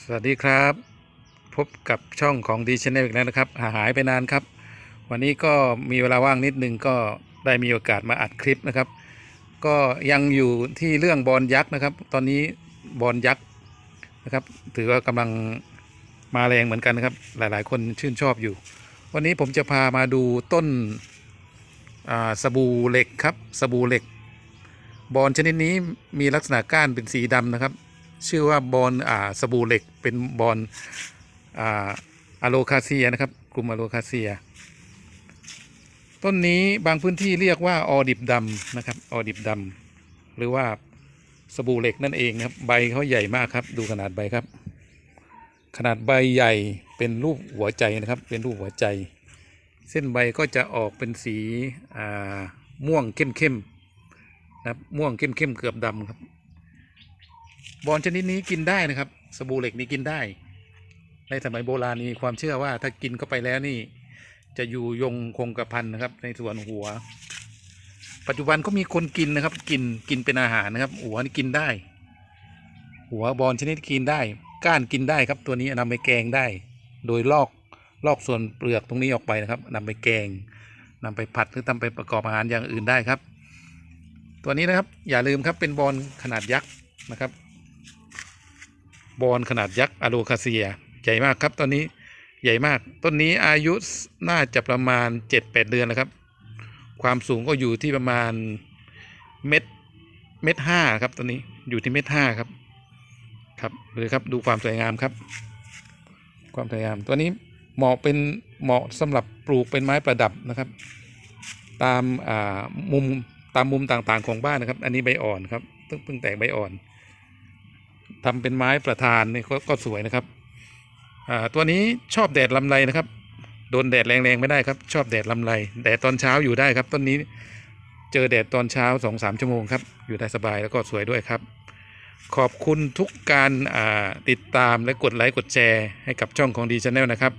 สวัสดีครับ พบกับช่องของดีชแนลอีกแล้วนะครับหาหายไปนานครับ วันนี้ก็มีเวลาว่างนิดนึงก็ได้มีโอกาสมาอัดคลิปนะครับ ก็ยังอยู่ที่เรื่องบอลยักษ์นะครับ ตอนนี้บอลยักษ์นะครับ ถือว่ากำลังมาแรงเหมือนกันนะครับ หลายๆ คนชื่นชอบอยู่ วันนี้ผมจะพามาดูต้นสบู่เหล็กครับสบู่เหล็ก บอลชนิดนี้มีลักษณะก้านเป็นสีดำนะครับ ชื่อว่าบอลอ่าสบู่เหล็กเป็นบอลอ่าอะโลคาเซียนะครับ กลุ่มอะโลคาเซีย ต้นนี้บางพื้นที่เรียกว่าออดิบดำนะครับออดิบดำหรือว่าสบู่เหล็กนั่นเองนะครับ ใบเขาใหญ่มากครับ ดูขนาดใบครับ ขนาดใบใหญ่เป็นรูปหัวใจนะครับ เป็นรูปหัวใจ เส้นใบก็จะออกเป็นสีม่วงเข้มๆนะครับม่วงเข้มๆเกือบดำครับ บอลชนิดนี้กินได้นะครับ สบู่เหล็กนี้กินได้ ในสมัยโบราณมีความเชื่อว่าถ้ากินเข้าไปแล้วนี่ จะอยู่ยงคงกระพันนะครับ ในส่วนหัว ปัจจุบันก็มีคนกินนะครับ กินกินเป็นอาหารนะครับ หัวนี่กินได้ หัวบอลชนิดกินได้ ก้านกินได้ครับ ตัวนี้นำไปแกงได้ โดยลอกลอกส่วนเปลือกตรงนี้ออกไปนะครับนำไปแกงนำไปผัดหรือทำไปประกอบอาหารอย่างอื่นได้ครับ ตัวนี้นะครับอย่าลืมครับเป็นบอลขนาดยักษ์นะครับ บอลขนาดยักษ์อะโลคาเซีย ใหญ่มากครับต้นนี้ใหญ่มาก ต้นนี้อายุน่าจะประมาณ 7-8 เดือนแล้วครับ ความสูงก็อยู่ที่ประมาณเม็ดเม็ดห้าครับต้นนี้อยู่ที่เม็ดห้าครับ ครับเลยครับดูความสวยงามครับ ความสวยงาม ตัวนี้เหมาะเป็นเหมาะสำหรับปลูกเป็นไม้ประดับนะครับ ตามอ่ามุมตามมุมต่างๆของบ้านนะครับ อันนี้ใบอ่อนครับเพิ่งเพิ่งแตกใบอ่อน ทำเป็นไม้ประธานนี่ก็ก็สวยนะครับอ่าตัวนี้ชอบแดดลำไรนะครับ โดนแดดแรงๆไม่ได้ครับ ชอบแดดลำไรแดดตอนเช้าอยู่ได้ครับ ต้นนี้เจอแดดตอนเช้าสองสามชั่วโมงครับอยู่ได้สบายแล้วก็สวยด้วยครับ ขอบคุณทุกการอ่าติดตามและกดไลค์กดแชร์ให้กับช่องของดีชาแนลนะครับ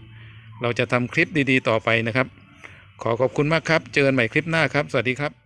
เราจะทำคลิปดีๆ ต่อไปนะครับ ขอขอบคุณมากครับ เจอกันใหม่คลิปหน้าครับ สวัสดีครับ